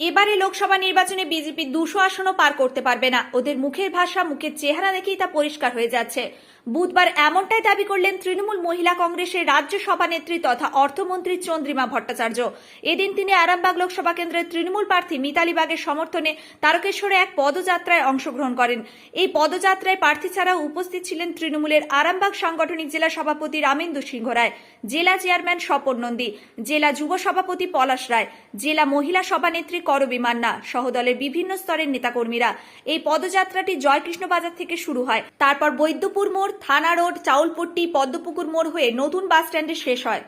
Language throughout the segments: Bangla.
এবারে লোকসভা নির্বাচনে বিজেপি দুশো আসনও পার করতে পারবে না। ওদের মুখের ভাষা, মুখের চেহারা দেখেই তা পরিষ্কার হয়ে যাচ্ছে। বুধবার এমনটাই দাবি করলেন তৃণমূল মহিলা কংগ্রেসের রাজ্য সভানেত্রী তথা অর্থমন্ত্রী চন্দ্রিমা ভট্টাচার্য। এদিন তিনি আরামবাগ লোকসভা কেন্দ্রের তৃণমূল প্রার্থী মিতালি বাগের সমর্থনে তারকেশ্বরে এক পদযাত্রায় অংশগ্রহণ করেন। এই পদযাত্রায় প্রার্থী ছাড়াও উপস্থিত ছিলেন তৃণমূলের আরামবাগ সাংগঠনিক জেলা সভাপতি রামেন্দু সিংহ রায়, জেলা চেয়ারম্যান স্বপন নন্দী, জেলা যুব সভাপতি পলাশ রায়, জেলা মহিলা সভানেত্রী করবী মান্না সহদলের বিভিন্ন স্তরের নেতাকর্মীরা। এই পদযাত্রাটি জয়কৃষ্ণ বাজার থেকে শুরু হয়। তারপর বৈদ্যপুর মোড় থানা রোড চাউলপট্টি পদ্মপুকুর মোড় হয়ে নতুন বাস স্ট্যান্ডে শেষ হয়।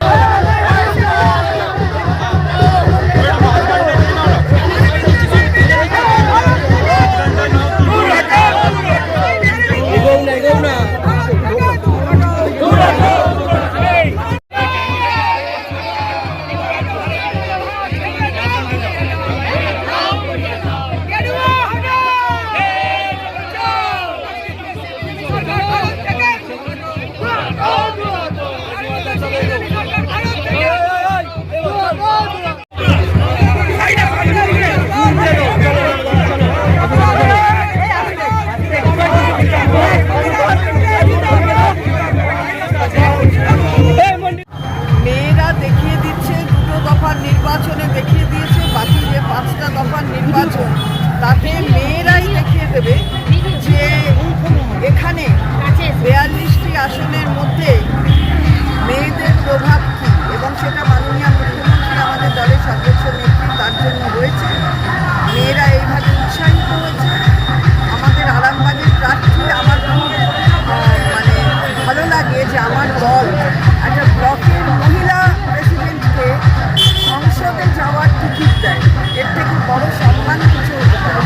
টিকিট থেকে বড় সম্মান কিছু।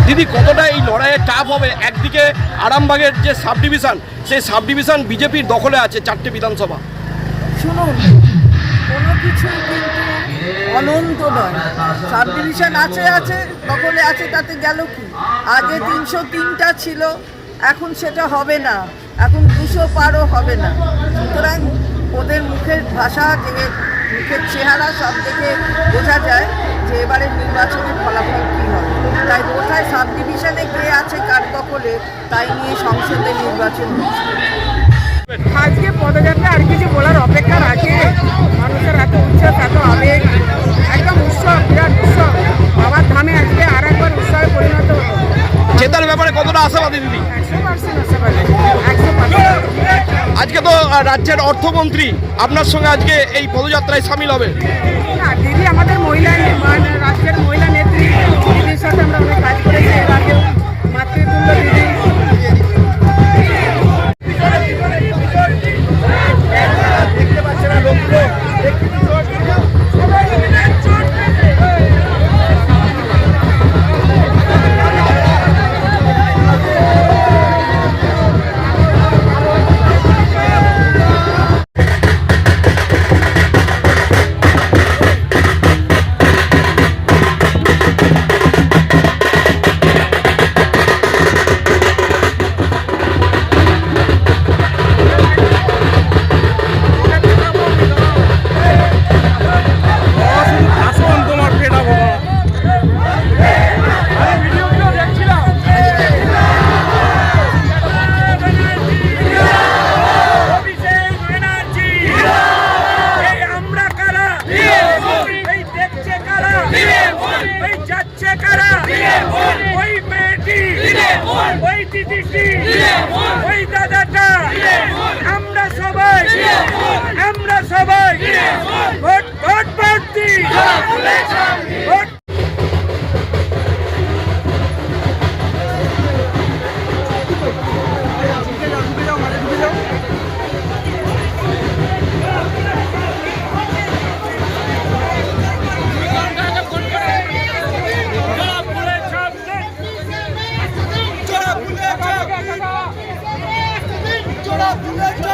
দিদি, কতটা এই লড়াইয়ে টাফ হবে? একদিকে আরামবাগের যে সাব ডিভিশন সেই সাব ডিভিশন বিজেপির দখলে আছে চারটে বিধানসভা। শুনুন, কোনো কিছু কিন্তু অনন্ত নয়। সাব ডিভিশন আছে আছে, দখলে আছে, তাতে গেল কি? আগে তিনশো তিনটা ছিল, এখন সেটা হবে না। এখন দুশো পারও হবে না। সুতরাং ওদের মুখের ভাষা, যে মুখের চেহারা, সব থেকে বোঝা যায়। এবারের নির্বাচনের ফলাফল কী হবে তাই কোথায় সাব ডিভিশনে কে আছে কার দখলে তাই নিয়ে সংসদে নির্বাচন আজকে পদযাত্রা আর কিছু বলার অপেক্ষা রাখে। মানুষের এত উচ্ছ্বাস এত আবেগ একদম উৎসব বিরাট উৎসব। বাবার ধামে আজকে আর একবার উৎসবে পরিণত হলো। জেতার ব্যাপারে কতটা আশাবাদী দিদি? একশো পার্সেন্ট আশাবাদী। একশো আজকে তো রাজ্যের অর্থমন্ত্রী আপনার সঙ্গে আজকে এই পদযাত্রায় সামিল হবে। দিদি আমাদের মহিলা দিদিটি ওই দাদাটা আমরা সবাই আমরা সবাই ভোট ভোট ভোট ভোট